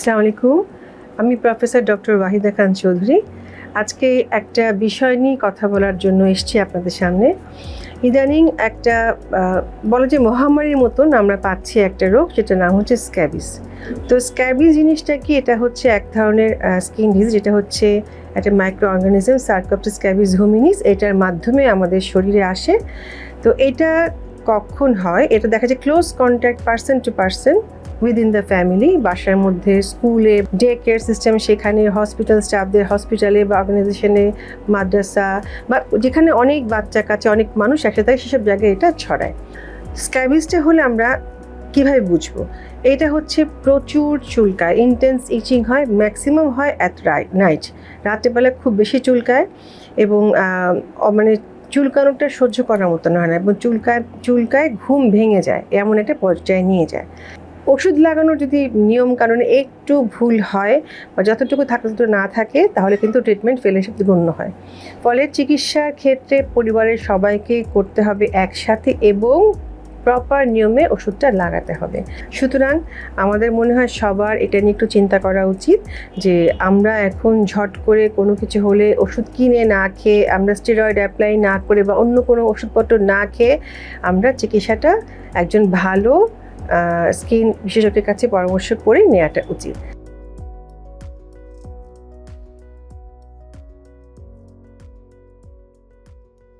আসসালামু আলাইকুম আমি প্রফেসর ডক্টর ওয়াহিদা খান চৌধুরী আজকে একটা বিষয় নিয়ে কথা বলার জন্য এসেছি আপনাদের সামনে। ইদানিং একটা বলা যে মহামারীর মতন আমরা পাচ্ছি একটা রোগ যেটার নাম হচ্ছে স্ক্যাবিস তো স্ক্যাবিস জিনিসটা কি? এটা হচ্ছে এক ধরনের স্কিন ডিজিজ, যেটা হচ্ছে একটা মাইক্রো অর্গানিজম সার্কপটিস স্ক্যাবিস হোমিনিস এটার মাধ্যমে আমাদের শরীরে আসে। তো এটা কখন হয়, এটা দেখা যায় close contact person to person within the family বাসার মধ্যে স্কুলে ডে কেয়ার সিস্টেম সেখানে হসপিটাল স্টাফদের হসপিটালে বা অর্গানাইজেশনে মাদ্রাসা বা যেখানে অনেক বাচ্চা কাছে অনেক মানুষ একসাথে, সেসব জায়গায় এটা ছড়ায়। স্ক্যাবিসটা হলে আমরা কীভাবে বুঝব? এটা হচ্ছে প্রচুর চুলকায় ইন্টেন্স ইচিং হয় ম্যাক্সিমাম হয় অ্যাট রাইট নাইট রাত্রেবেলা খুব বেশি চুলকায় এবং মানে চুলকানোটা সহ্য করার মতন হয় না এবং চুলকায় চুলকায় ঘুম ভেঙে যায়, এমন একটা পর্যায়ে নিয়ে যায়। ওষুধ লাগানোর যদি নিয়ম কারণে একটু ভুল হয় বা যতটুকু থাকে তত না থাকে, তাহলে কিন্তু ট্রিটমেন্ট ফেলোশিপ গণ্য হয়। ফলে চিকিৎসার ক্ষেত্রে পরিবারের সবাইকে করতে হবে একসাথে এবং প্রপার নিয়মে ওষুধটা লাগাতে হবে। সুতরাং আমাদের মনে হয় সবার এটা নিয়ে একটু চিন্তা করা উচিত যে আমরা এখন ঝট করে কোনো কিছু হলে ওষুধ কিনে না খেয়ে, আমরা স্টেরয়েড অ্যাপ্লাই না করে বা অন্য কোনো ওষুধপত্র না খেয়ে আমরা চিকিৎসাটা একজন ভালো স্কিন বিশেষজ্ঞের কাছে পরামর্শ করে নেওয়াটা উচিত।